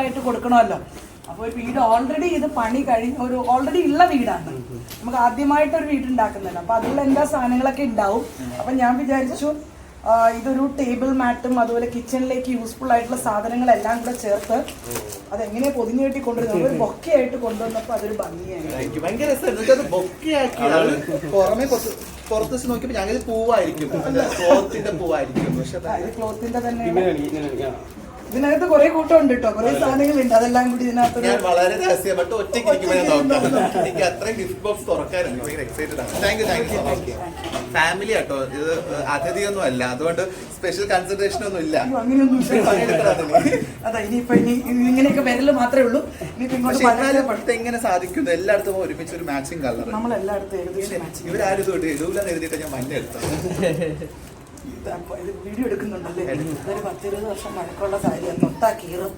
ആയിട്ട് കൊടുക്കണമല്ലോ. അപ്പോൾ ഒരു വീട് ഓൾറെഡി ഇത് പണി കഴിഞ്ഞ ഒരു ഓൾറെഡി ഉള്ള വീടാണ്. നമുക്ക് ആദ്യമായിട്ട് ഒരു വീട് ഉണ്ടാക്കുന്നില്ല അപ്പൊ അതിലുള്ള എല്ലാ സാധനങ്ങളൊക്കെ ഉണ്ടാവും. അപ്പൊ ഞാൻ വിചാരിച്ചു ഇതൊരു ടേബിൾ മാറ്റും അതുപോലെ കിച്ചണിലേക്ക് യൂസ്ഫുൾ ആയിട്ടുള്ള സാധനങ്ങളെല്ലാം കൂടെ ചേർത്ത് അതെങ്ങനെയാ പൊതിഞ്ഞു കെട്ടി കൊണ്ടുവരുന്നത് ഒരു ബൊക്കെ ആയിട്ട് കൊണ്ടുവന്നപ്പോ അതൊരു ഭംഗിയായിരുന്നു പുറത്ത് വെച്ച് നോക്കിയപ്പോ ഞങ്ങൾ പൂവായിരിക്കും. ക്ലോത്തിന്റെ പൂവായിരിക്കും. പക്ഷെ ക്ലോത്തിന്റെ തന്നെ. ഇതിനകത്ത് കുറെ കൂട്ടം ഉണ്ട് കേട്ടോ കുറെ സാധനങ്ങളുണ്ട്. അതെല്ലാം കൂടി ഇതിനകത്ത് ഞാൻ വളരെ രഹസ്യമായിട്ട് ഒറ്റയ്ക്ക് ഞാൻ നോക്കാം എനിക്ക് അത്രയും ഗിഫ്റ്റ് ബോക്സ് തുറക്കാനുണ്ട് ഭയങ്കര എക്സൈറ്റഡ് ആണ്. Thank you thank you so much family ആട്ടോ. ഇത് അതിഥിയൊന്നും അല്ല. അതുകൊണ്ട് സ്പെഷ്യൽ കൺസിഡറേഷൻ ഒന്നും ഇല്ല. അതാ ഇനിയിപ്പോ ഇനി ഇങ്ങനെയൊക്കെ വരൽ മാത്രമേ ഉള്ളൂ. ഇനിയിപ്പോ ഇത് എങ്ങനെ സാധിക്കുന്നു? എല്ലായിടത്തും ഒരുമിച്ച് ഒരു മാച്ചിങ് കളർ നമ്മളെല്ലായിടത്തും ഏകദേശം matching. ഇവരാരും ഇത് എഴുതൂലെന്ന് എഴുതിയിട്ട് ഞാൻ മഞ്ഞ എടുത്തു വീഡിയോ എടുക്കുന്നുണ്ടല്ലേ? ഒരു പത്തിരുപത് വർഷം പഴക്കമുള്ള സാരിയാണ് തൊട്ടാ കീറും.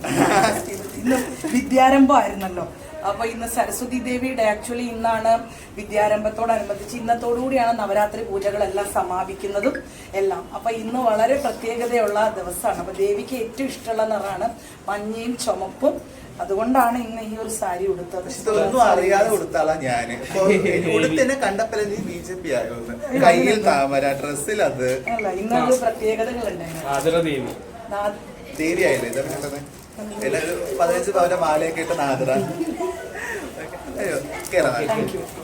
ഇന്ന് വിദ്യാരംഭമായിരുന്നല്ലോ. അപ്പൊ ഇന്ന് സരസ്വതി ദേവിയുടെ ആക്ച്വലി ഇന്നാണ് വിദ്യാരംഭത്തോടനുബന്ധിച്ച് ഇന്നത്തോടുകൂടിയാണ് നവരാത്രി പൂജകളെല്ലാം സമാപിക്കുന്നതും എല്ലാം. അപ്പൊ ഇന്ന് വളരെ പ്രത്യേകതയുള്ള ദിവസമാണ്. അപ്പൊ ദേവിക്ക് ഏറ്റവും ഇഷ്ടമുള്ള നിറമാണ് മഞ്ഞയും ചുമപ്പും. അതുകൊണ്ടാണ് ഇന്ന് ഈ ഒരു സാരി ഉടുത്തത്. പക്ഷെ ഇതൊന്നും അറിയാതെ ഉടുത്താളാ ഞാൻ. ഉടുത്തിനെ കണ്ടപ്പോ നീ ബി ജെ പി ആയോന്ന് കയ്യിൽ താമര ഡ്രസ്സിൽ അത് അല്ല ഇന്നൊരു പ്രത്യേകതകൾ ഉണ്ടായിരുന്നു ദേവി. ആയില്ലേ പതിനഞ്ച് പവന്റെ മാലയൊക്കെ ഇട്ട് നാദറ അയ്യോ കേറാം താങ്ക് യു